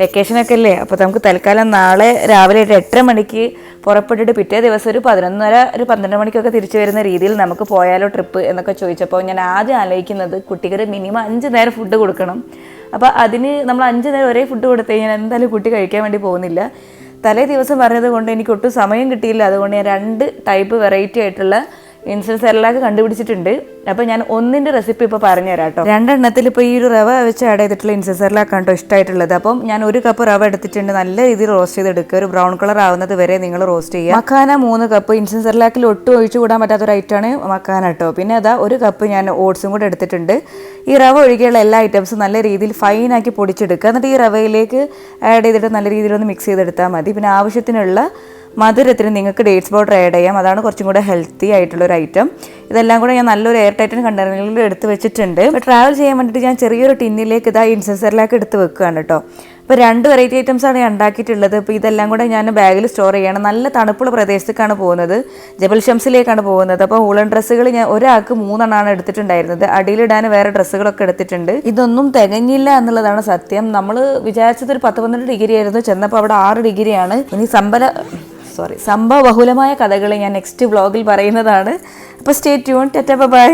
വെക്കേഷനൊക്കെ അല്ലേ അപ്പോൾ നമുക്ക് തൽക്കാലം നാളെ രാവിലെ ഒരു എട്ടര മണിക്ക് പുറപ്പെട്ടിട്ട് പിറ്റേ ദിവസം ഒരു പതിനൊന്നര ഒരു പന്ത്രണ്ട് മണിക്കൊക്കെ തിരിച്ചു വരുന്ന രീതിയിൽ നമുക്ക് പോയാലോ ട്രിപ്പ് എന്നൊക്കെ ചോദിച്ചപ്പോൾ ഞാൻ ആദ്യം ആലോചിക്കുന്നത് കുട്ടിക്ക് മിനിമം അഞ്ച് നേരം ഫുഡ് കൊടുക്കണം. അപ്പോൾ അതിന് നമ്മൾ അഞ്ച് നേരം ഒരേ ഫുഡ് കൊടുത്തു കഴിഞ്ഞാൽ എന്തായാലും കുട്ടി കഴിക്കാൻ വേണ്ടി പോകുന്നില്ല. തലേ ദിവസം പറഞ്ഞത് കൊണ്ട് എനിക്ക് ഒട്ടും സമയം കിട്ടിയില്ല. അതുകൊണ്ട് ഞാൻ രണ്ട് ടൈപ്പ് വെറൈറ്റി ആയിട്ടുള്ള ഇൻസ്റ്റൻസ് എല്ലാവർക്കും കണ്ടുപിടിച്ചിട്ടുണ്ട്. അപ്പോൾ ഞാൻ ഒന്നിന്റെ റെസിപ്പി ഇപ്പോൾ പറഞ്ഞുതരാം കേട്ടോ രണ്ടെണ്ണത്തിൽ ഇപ്പോൾ ഈ ഒരു റവ വെച്ച് ആഡ് ചെയ്തിട്ടുള്ള ഇൻസ്റ്റൻസ് സെറലാക്കാണ് കേട്ടോ ഇഷ്ടമായിട്ടുള്ളത് അപ്പം ഞാൻ ഒരു കപ്പ് റവ എടുത്തിട്ടുണ്ട്. നല്ല രീതിയിൽ റോസ്റ്റ് ചെയ്ത് എടുക്കുക ഒരു ബ്രൗൺ കളർ ആവുന്നത് വരെ നിങ്ങൾ റോസ്റ്റ് ചെയ്യുക. മക്കാന മൂന്ന് കപ്പ് ഇൻസ്റ്റൻസ് സെറലാക്കിൽ ഒട്ടും ഒഴിച്ചു കൂടാൻ പറ്റാത്ത ഒരു ഐറ്റമാണ് മക്കാന കേട്ടോ. പിന്നെ അതാ ഒരു കപ്പ് ഞാൻ ഓട്സും കൂടെ എടുത്തിട്ടുണ്ട്. ഈ റവ ഒഴികെയുള്ള എല്ലാ ഐറ്റംസും നല്ല രീതിയിൽ ഫൈനാക്കി പൊടിച്ചെടുക്കുക. എന്നിട്ട് ഈ റവയിലേക്ക് ആഡ് ചെയ്തിട്ട് നല്ല രീതിയിൽ ഒന്ന് മിക്സ് ചെയ്തെടുത്താൽ മതി. പിന്നെ ആവശ്യത്തിനുള്ള മധുരത്തിന് നിങ്ങൾക്ക് ഡേറ്റ്സ് പൗഡർ ആഡ് ചെയ്യാം. അതാണ് കുറച്ചും കൂടെ ഹെൽത്തി ആയിട്ടുള്ള ഒരു ഐറ്റം ഇതെല്ലാം കൂടെ ഞാൻ നല്ലൊരു എയർ ടൈറ്റൻ കണ്ടെയ്നറിൽ എടുത്ത് വെച്ചിട്ടുണ്ട്. ട്രാവൽ ചെയ്യാൻ വേണ്ടിയിട്ട് ഞാൻ ചെറിയൊരു ടിന്നിലേക്ക് ഇതാ ഇൻസെസറിലേക്ക് എടുത്ത് വെക്കുകയാണ് കേട്ടോ. അപ്പോൾ രണ്ട് വെറൈറ്റി ഐറ്റംസാണ് ഞാൻ ഉണ്ടാക്കിയിട്ടുള്ളത്. അപ്പോൾ ഇതെല്ലാം കൂടെ ഞാൻ ബാഗിൽ സ്റ്റോർ ചെയ്യണം. നല്ല തണുപ്പുള്ള പ്രദേശത്തേക്കാണ് പോകുന്നത്. ജബൽ ഷംസിലേക്കാണ് പോകുന്നത്. അപ്പോൾ ഊളൻ ഡ്രസ്സുകൾ ഞാൻ ഒരാൾക്ക് മൂന്നെണ്ണമാണ് എടുത്തിട്ടുണ്ടായിരുന്നത്. അടിയിലിടാൻ വേറെ ഡ്രസ്സുകളൊക്കെ എടുത്തിട്ടുണ്ട്. ഇതൊന്നും തികഞ്ഞില്ല എന്നുള്ളതാണ് സത്യം. നമ്മൾ വിചാരിച്ചത് ഒരു പത്ത് പന്ത്രണ്ട് ഡിഗ്രി ആയിരുന്നു ചെന്നപ്പോൾ അവിടെ ആറ് ഡിഗ്രിയാണ്. ഇനി സമ്പല സോറി സംഭവ ബഹുലമായ കഥകൾ ഞാൻ നെക്സ്റ്റ് വ്ളോഗിൽ പറയുന്നതാണ്. അപ്പോൾ സ്റ്റേ ട്യൂൺ ടെറ്റ ബൈ